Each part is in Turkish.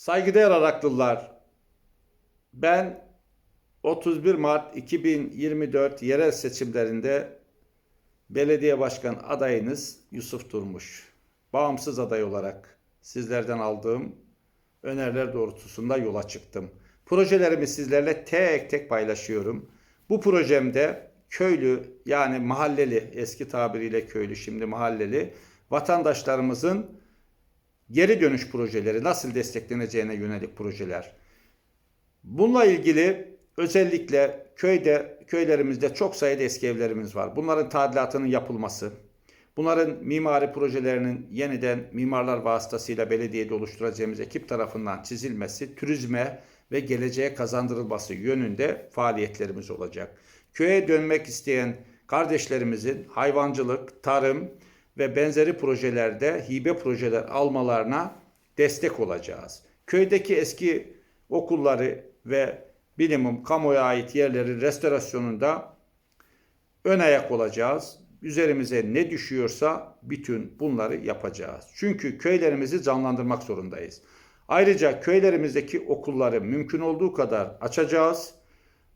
Saygıdeğer Araklılar, ben 31 Mart 2024 yerel seçimlerinde belediye başkan adayınız Yusuf Durmuş. Bağımsız aday olarak sizlerden aldığım öneriler doğrultusunda yola çıktım. Projelerimi sizlerle tek tek paylaşıyorum. Bu projemde köylü yani mahalleli eski tabiriyle köylü şimdi mahalleli vatandaşlarımızın geri dönüş projeleri nasıl destekleneceğine yönelik projeler. Bununla ilgili özellikle köyde köylerimizde çok sayıda eski evlerimiz var. Bunların tadilatının yapılması, bunların mimari projelerinin yeniden mimarlar vasıtasıyla belediyede oluşturacağımız ekip tarafından çizilmesi, turizme ve geleceğe kazandırılması yönünde faaliyetlerimiz olacak. Köye dönmek isteyen kardeşlerimizin hayvancılık, tarım ve benzeri projelerde hibe projeler almalarına destek olacağız. Köydeki eski okulları ve bilimum kamuya ait yerlerin restorasyonunda ön ayak olacağız. Üzerimize ne düşüyorsa bütün bunları yapacağız. Çünkü köylerimizi canlandırmak zorundayız. Ayrıca köylerimizdeki okulları mümkün olduğu kadar açacağız.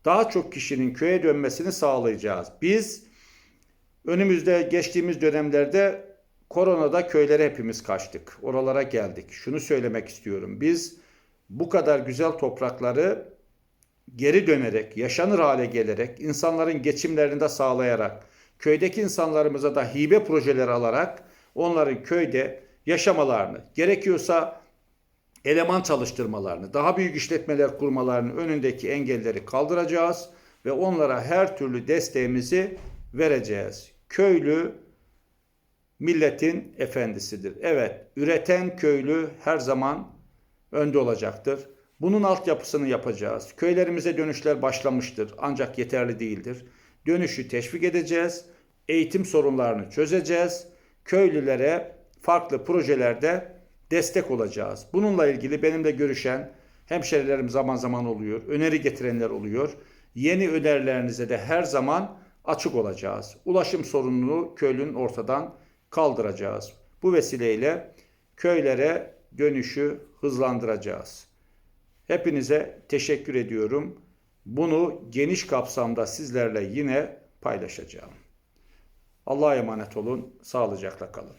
Daha çok kişinin köye dönmesini sağlayacağız. Biz önümüzde geçtiğimiz dönemlerde koronada köylere hepimiz kaçtık. Oralara geldik. Şunu söylemek istiyorum. Biz bu kadar güzel toprakları geri dönerek, yaşanır hale gelerek, insanların geçimlerini de sağlayarak, köydeki insanlarımıza da hibe projeleri alarak onların köyde yaşamalarını, gerekiyorsa eleman çalıştırmalarını, daha büyük işletmeler kurmalarının önündeki engelleri kaldıracağız ve onlara her türlü desteğimizi vereceğiz. Köylü milletin efendisidir. Evet, üreten köylü her zaman önde olacaktır. Bunun altyapısını yapacağız. Köylerimize dönüşler başlamıştır ancak yeterli değildir. Dönüşü teşvik edeceğiz. Eğitim sorunlarını çözeceğiz. Köylülere farklı projelerde destek olacağız. Bununla ilgili benimle görüşen hemşerilerim zaman zaman oluyor. Öneri getirenler oluyor. Yeni önerilerinize de her zaman açık olacağız. Ulaşım sorununu köylünün ortadan kaldıracağız. Bu vesileyle köylere dönüşü hızlandıracağız. Hepinize teşekkür ediyorum. Bunu geniş kapsamda sizlerle yine paylaşacağım. Allah'a emanet olun. Sağlıcakla kalın.